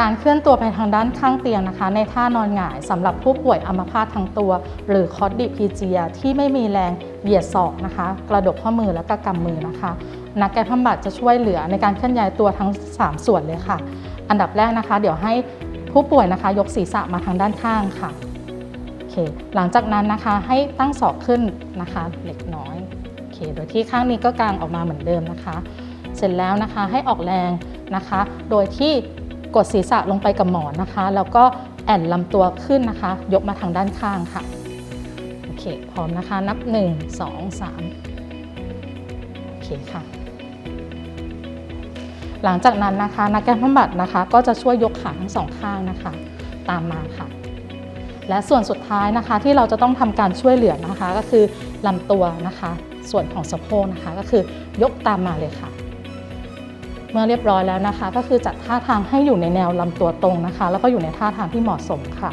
การเคลื่อนตัวไปทางด้านข้างเตียงนะคะ ในท่านอนหงายสำหรับผู้ป่วยอัมพาตทั้งตัว หรือคอร์ดิพีเจียที่ไม่มีแรงเหยียดศอกนะคะ กระดกข้อมือและก็กำมือนะคะ นักกายภาพบำบัดจะช่วยเหลือในการเคลื่อนย้ายตัวทั้ง 3 ส่วนเลยค่ะ อันดับแรกนะคะ เดี๋ยวให้ผู้ป่วยนะคะ ยกศีรษะมาทางด้านข้างค่ะโอเคหลังจากนั้นนะคะให้ตั้งศอกขึ้นนะคะเล็กน้อยโอเคโดยที่ข้างนี้ก็กางออกมาเหมือนเดิมนะคะ เสร็จแล้วนะคะให้ออกแรงนะคะ โดยที่ กดศีรษะลงไปกับหมอนนะคะ แล้วก็แอนลำตัวขึ้นนะคะ ยกมาทางด้านข้างค่ะ โอเค พร้อมนะคะ นับ 1 2 3 โอเคค่ะ หลังจากนั้นนะคะ นักแก้บำบัดนะคะ ก็จะช่วยยกขาทั้งสองข้างนะคะ ตามมาค่ะ และส่วนสุดท้ายนะคะ ที่เราจะต้องทำการช่วยเหลือนะคะ ก็คือลำตัวนะคะ ส่วนของสะโพกนะคะ ก็คือยกตามมาเลยค่ะ เมื่อเรียบร้อยแล้วนะคะ ก็คือจัดท่าทางให้อยู่ในแนวลำตัวตรงนะคะ แล้วก็อยู่ในท่าทางที่เหมาะสมค่ะ